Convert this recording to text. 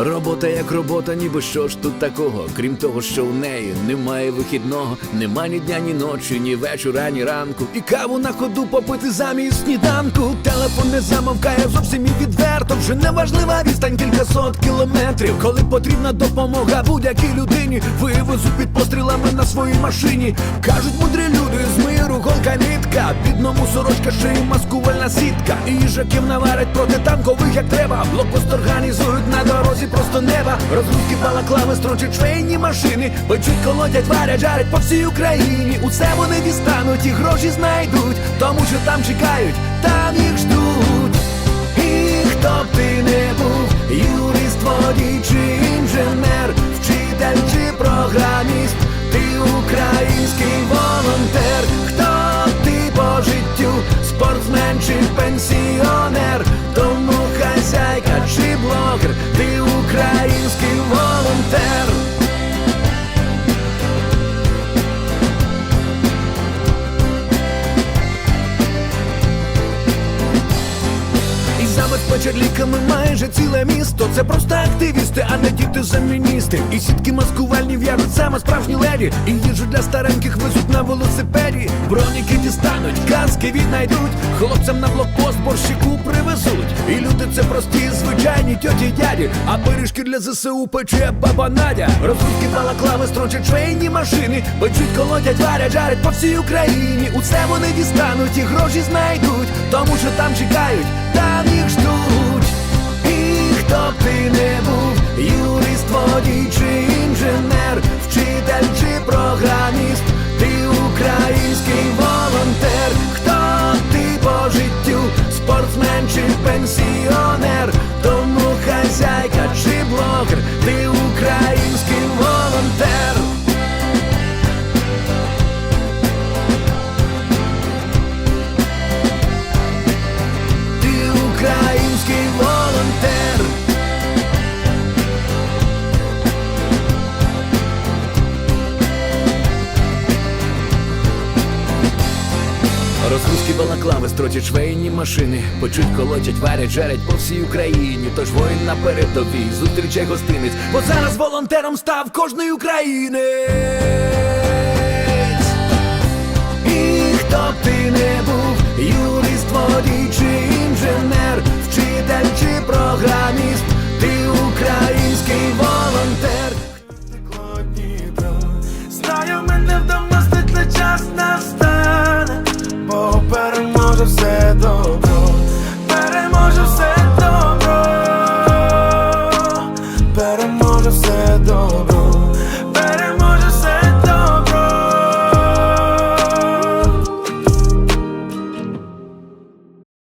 Робота як робота, ніби що ж тут такого, крім того, що в неї немає вихідного, нема ні дня, ні ночі, ні вечора, ні ранку. І каву на ходу попити замість сніданку. Телефон не замовкає зовсім і відверто. Вже не важлива відстань кількасот кілометрів. Коли потрібна допомога будь-якій людині, вивезуть під пострілами на своїй машині. Кажуть мудрі голка нитка, бідному сорочка, шиї маскувальна сітка. І їжаків наварять проти танкових, як треба. Блокпост організують на дорозі просто неба. Розгрузки балаклави строчать швейні машини. Печуть, колодять, варять, жарять по всій Україні. Усе вони дістануть і гроші знайдуть, тому що там чекають, забезпечать ліками майже ціле місто. Це просто активісти, а не діти заміністи. І сітки маскувальні в'яжуть саме справжні леді. І їжу для стареньких везуть на велосипеді. Броніки дістануть, каски віднайдуть. Хлопцям на блокпост борщику привезуть. І люди це прості, звичайні тьоті дяді. А пиріжки для ЗСУ пече баба Надя. Розрубки балаклави строчать швейні машини. Печуть, колотять, варять, жарять по всій Україні. Усе вони дістануть і гроші знайдуть. Тому що там чекають, там Розгрузки балаклави строчать швейні машини, почуть, колотять, варять, жарять по всій Україні. Тож воїн на передовій, зустрічай гостинець, бо зараз волонтером став кожної України.